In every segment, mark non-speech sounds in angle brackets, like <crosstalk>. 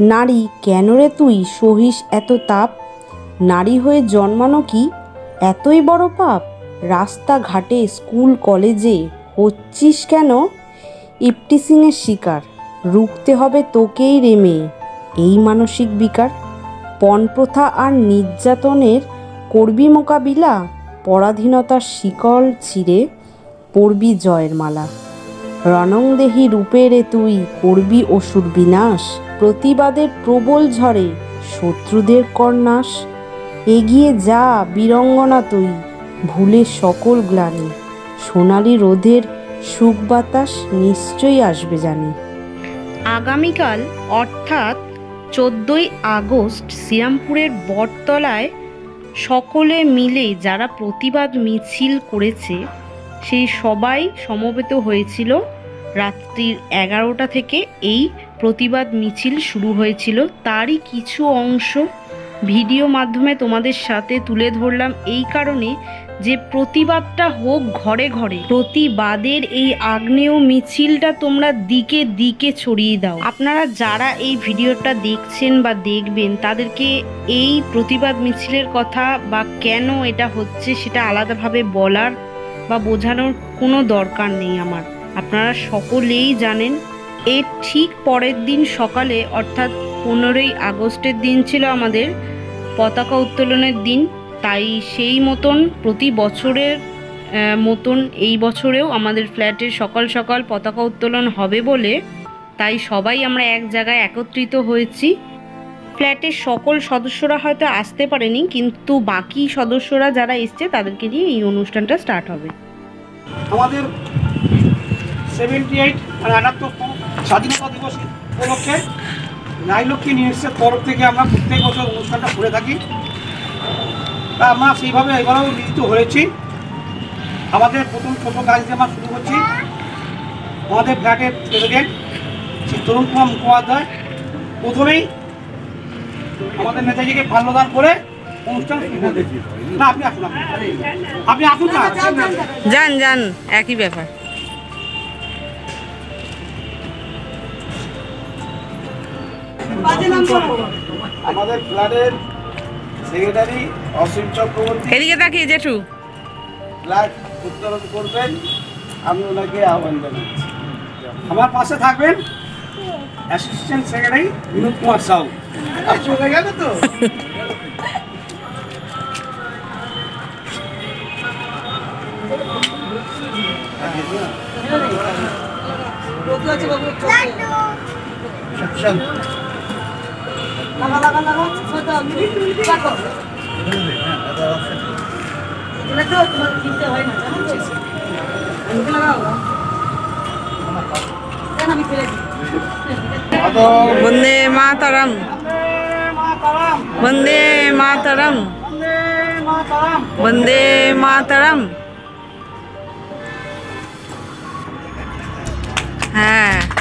নারী কেন রে তুই? সহিস এত তাপ? নারী হয়ে জন্মানো কি? এতই বড় পাপ? রাস্তাঘাটে, স্কুল, কলেজে হচ্ছিস কেন? ইপটিসিংয়ের শিকার। রুখতে হবে তোকেই রে মেয়ে। এই মানসিক বিকার। পণপ্রথা আর নির্যাতনের করবি মোকাবিলা। পরাধীনতার শিকল ছিঁড়ে পড়বি জয়ের মালা। রণংদেহী রূপেরে তুই করবি অসুর বিনাশ। প্রতিবাদের প্রবল ঝড়ে শত্রুদের কর্নাশ। এগিয়ে যা বীরঙ্গনা তুই, ভুলে সকল গ্লানি। সোনালি রোদের সুখ বাতাস নিশ্চয়ই আসবে জানি। আগামীকাল, অর্থাৎ চোদ্দোই আগস্ট, শ্রীরামপুরের বটতলায় সকলে মিলে যারা প্রতিবাদ মিছিল করেছে, সেই সবাই সমবেত হয়েছিল। রাত্রির এগারোটা থেকে এই প্রতিবাদ মিছিল শুরু হয়েছিল। তারই কিছু অংশ ভিডিও মাধ্যমে তোমাদের সাথে তুলে ধরলাম। এই কারণে যে প্রতিবাদটা হোক ঘরে ঘরে, প্রতিবাদের এই আগ্নেয় মিছিলটা তোমরা দিকে দিকে ছড়িয়ে দাও। আপনারা যারা এই ভিডিওটা দেখছেন বা দেখবেন, তাদেরকে এই প্রতিবাদ মিছিলের কথা বা কেন এটা হচ্ছে সেটা আলাদাভাবে বলার বা বোঝানোর কোনো দরকার নেই আমার। আপনারা সকলেই জানেন এর ঠিক পরের দিন সকালে, অর্থাৎ পনেরোই আগস্টের দিন ছিল আমাদের পতাকা উত্তোলনের দিন, তাই সেই মতন প্রতি বছরের মতন এই বছরেও আমাদের ফ্ল্যাটের সকাল সকাল পতাকা উত্তোলন হবে বলে, তাই সবাই আমরা এক জায়গায় একত্রিত হয়েছি। ফ্ল্যাটের সকল সদস্যরা হয়তো আসতে পারেনি, কিন্তু বাকি সদস্যরা যারা এসছে, তাদেরকে নিয়ে এই অনুষ্ঠানটা স্টার্ট হবে। আমাদের সেভেন্টি এইট মানে স্বাধীনতা দিবস উপলক্ষে নাইলক্ষ্মী নিউজের তরফ থেকে আমরা প্রত্যেক বছর অনুষ্ঠানটা করে থাকি। তা আমরা সেইভাবে এবারেও নিয়োজিত হয়েছি। আমাদের প্রথম ছোটো কাজ দিয়ে আমরা শুরু করছি। আমাদের ফ্ল্যাটের প্রেসিডেন্ট শ্রী তরুণ কুমার মুখোপাধ্যায়। প্রথমেই আমাদের নেতাজিকে মাল্যদান করে অনুষ্ঠান না, আপনি আসুন। আপনি আসুন না। যান যান, একই ব্যাপার। আমাদের ফ্ল্যাটের সেক্রেটারি অসীম চক্রবর্তী। এদিকে তাকিয়ে জেঠু। ফ্ল্যাট উত্তোলন করবেন আমি ওনাকে আহ্বান জানাচ্ছি। আমার পাশে থাকবেন অ্যাসিস্ট্যান্ট সেক্রেটারি বিনোদ কুমার সাউ। চলে গেল তো? <laughs> বন্দে মাতারাম। মাতারাম বন্দে মাতারাম বন্দে মাতারাম। বন্দে মাতারাম। হ্যাঁ।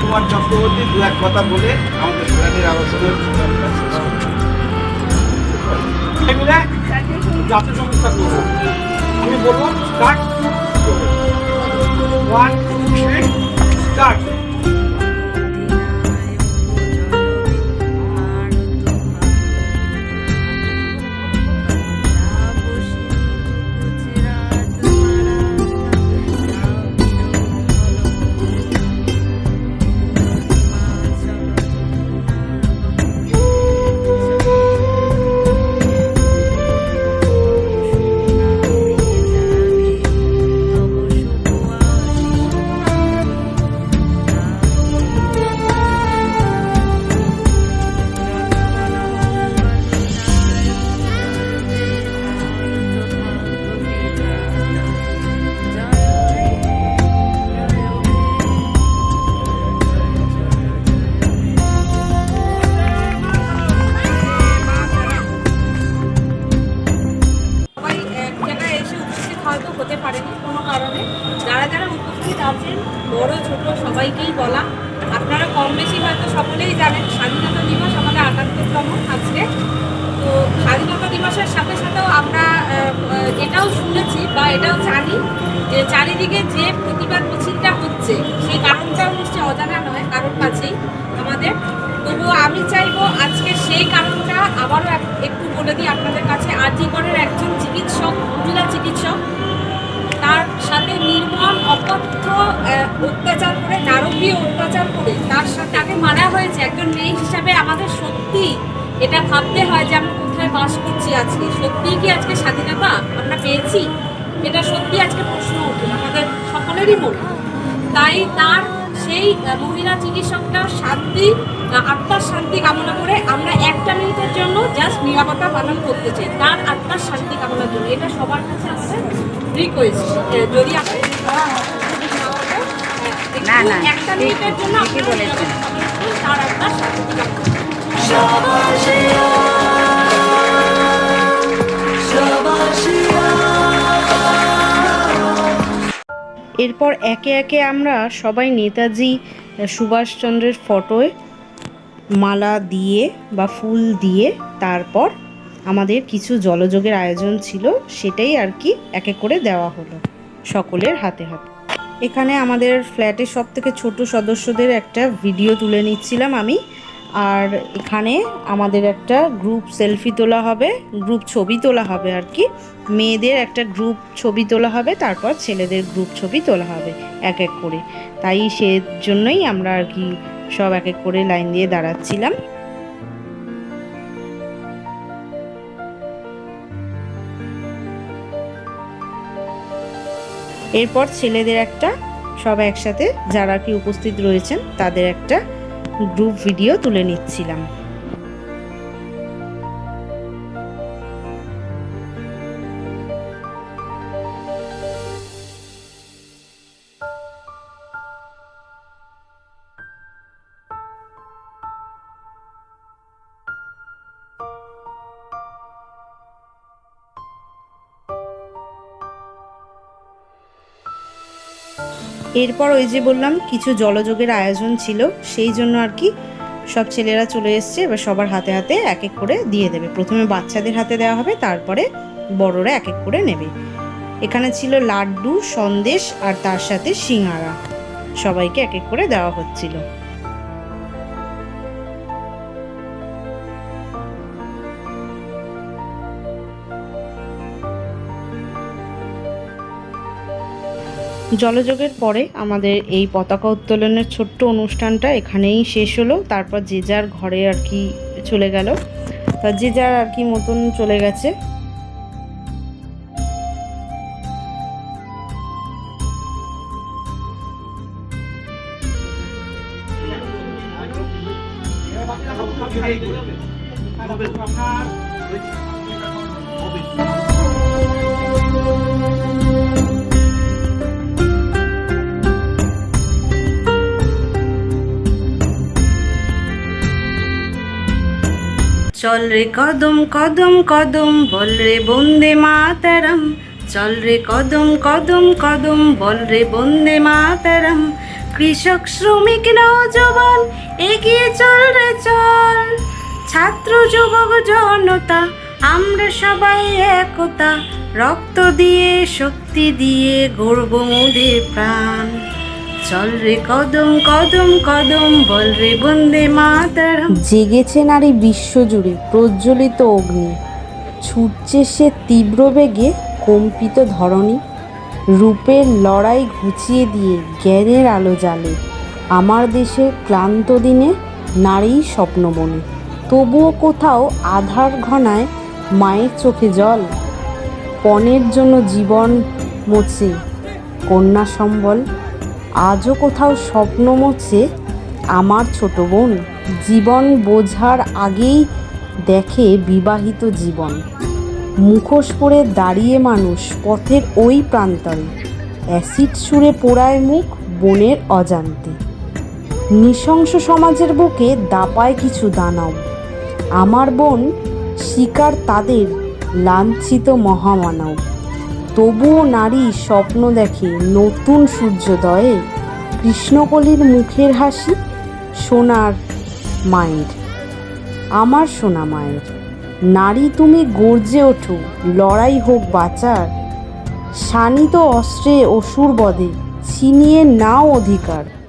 কুমার চক্রবর্তী দু এক কথা বলে আমাদের। এগুলো জাতীয় সংস্থা করব আমি বলব স্টার্ট ওয়ান হয়তো হতে পারেনি কোনো কারণে। যারা যারা উপস্থিত আছেন, বড়, ছোট, সবাইকেই বলা। আপনারা কম বেশি হয়তো সকলেই জানেন, স্বাধীনতা দিবস আমাদের আটাত্তরতম আজকে। তো স্বাধীনতা দিবসের সাথে সাথেও আমরা এটাও শুনেছি বা এটাও জানি যে চারিদিকে যে প্রতিবাদ মিছিলটা হচ্ছে, সেই কারণটাও নিশ্চয়ই অজানা নয়, কারণ কাছেই আমাদের। তবু আমি চাইব আজকে সেই কারণটা আবারও একটু বলে দিই আপনাদের কাছে। আর করার একজন চিকিৎসক, মহিলা চিকিৎসক তার সাথে নির্মম অকথ্য অত্যাচার করে, নারকীয় অত্যাচার করে, তার সাথে তাকে মারা হয়েছে। একজন মেয়ে হিসাবে আমাদের সত্যি এটা ভাবতে হয় যে আমরা কোথায় বাস করছি আজকে। সত্যিই কি আজকে স্বাধীনতা আমরা পেয়েছি? এটা সত্যি আজকে প্রশ্ন ওঠে, আমাদের সকলেরই মনে। তাই তার সেই মহিলা চিকিৎসকটার শান্তি আত্মার শান্তি কামনা করে আমরা একটা মিনিটের জন্য জাস্ট নিরাপত্তা পালন করতে চাই। তার আত্মার শান্তি কামনার জন্য। এটা সবার কাছে আমাদের রিকোয়েস্ট যদি না, না, একটা মিনিটের জন্য ঠিকই বলেছেন। নিরাপত্তা পালন করুন, তার আত্মার শান্তি কামনা করুন। এরপর একে একে আমরা সবাই নেতাজি সুভাষচন্দ্রের ফটোয় মালা দিয়ে বা ফুল দিয়ে তারপর আমাদের কিছু জলযোগের আয়োজন ছিল, সেটাই আর কি এক এক করে দেওয়া হলো, সকলের হাতে হাতে। এখানে আমাদের ফ্ল্যাটের সব থেকে ছোটো সদস্যদের একটা ভিডিও তুলে নিচ্ছিলাম আমি, আর এখানে আমাদের একটা গ্রুপ সেলফি তোলা হবে, গ্রুপ ছবি তোলা হবে আর কি। মেয়েদের একটা গ্রুপ ছবি তোলা হবে, তারপর ছেলেদের গ্রুপ ছবি তোলা হবে, এক এক করে। তাই সে জন্যই আমরা আর কি সব এক এক করে লাইন দিয়ে দাঁড়াচ্ছিলাম। এরপর ছেলেদের একটা সব একসাথে যারা কি উপস্থিত রয়েছেন, তাদের একটা গ্রুপ ভিডিও তুলে নিচ্ছিলাম। এরপর ওই যে বললাম, কিছু জলযোগের আয়োজন ছিল, সেই জন্য আর কি সব ছেলেরা চলে এসছে, এবার সবার হাতে হাতে এক এক করে দিয়ে দেবে। প্রথমে বাচ্চাদের হাতে দেওয়া হবে, তারপরে বড়রা এক এক করে নেবে। এখানে ছিল লাড্ডু, সন্দেশ আর তার সাথে সিঙ্গারা। সবাইকে এক এক করে দেওয়া হচ্ছিল। জলযোগের পরে আমাদের এই পতাকা উত্তোলনের ছোট্ট অনুষ্ঠানটা এখানেই শেষ হলো। তারপর যে যার ঘরে আর কি চলে গেল। তা যে যার আর কি মতন চলে গেছে। চল রে কদম কদম কদম, বল রে বন্দে মাতারম। চল রে কদম কদম কদম, বল রে বন্দে মাতারম। কৃষক, শ্রমিক নৌজবান এগিয়ে চল রে চল। ছাত্র, যুবক, জনতা, আমরা সবাই একতা। রক্ত দিয়ে, শক্তি দিয়ে গর্ব মোদের প্রাণ। চল রে কদম কদম কদম, বল রে বন্দে মাতারম। জেগেছে নারী বিশ্বজুড়ে প্রজ্বলিত অগ্নি। ছুটছে সে তীব্র বেগে কম্পিত ধরণী। রূপের লড়াই ঘুচিয়ে দিয়ে জ্ঞানের আলো জ্বালে। আমার দেশের ক্লান্ত দিনে নারী স্বপ্নবনে তবুও কোথাও আধার ঘনায় মায়ের চোখে জল। পণের জন্য জীবন মোছে। কন্যা সম্বল আজও কোথাও স্বপ্ন মোছে আমার ছোট বোন। জীবন বোঝার আগেই দেখে বিবাহিত জীবন। মুখোশ পরে দাঁড়িয়ে মানুষ পথের ওই প্রান্তরে। অ্যাসিড সুরে পোড়ায় মুখ বোনের অজান্তে। নৃশংস সমাজের বুকে দাপায় কিছু দানব। আমার বোন শিকার তাদের লাঞ্ছিত মহামানব। তবুও নারী স্বপ্ন দেখে নতুন সূর্যোদয়ে। কৃষ্ণকলির মুখের হাসি সোনার মায়ের। আমার সোনা মায়ের। নারী তুমি গর্জে ওঠো, লড়াই হোক বাঁচার। শানিত অস্ত্রে অসুর বদে ছিনিয়ে নাও অধিকার।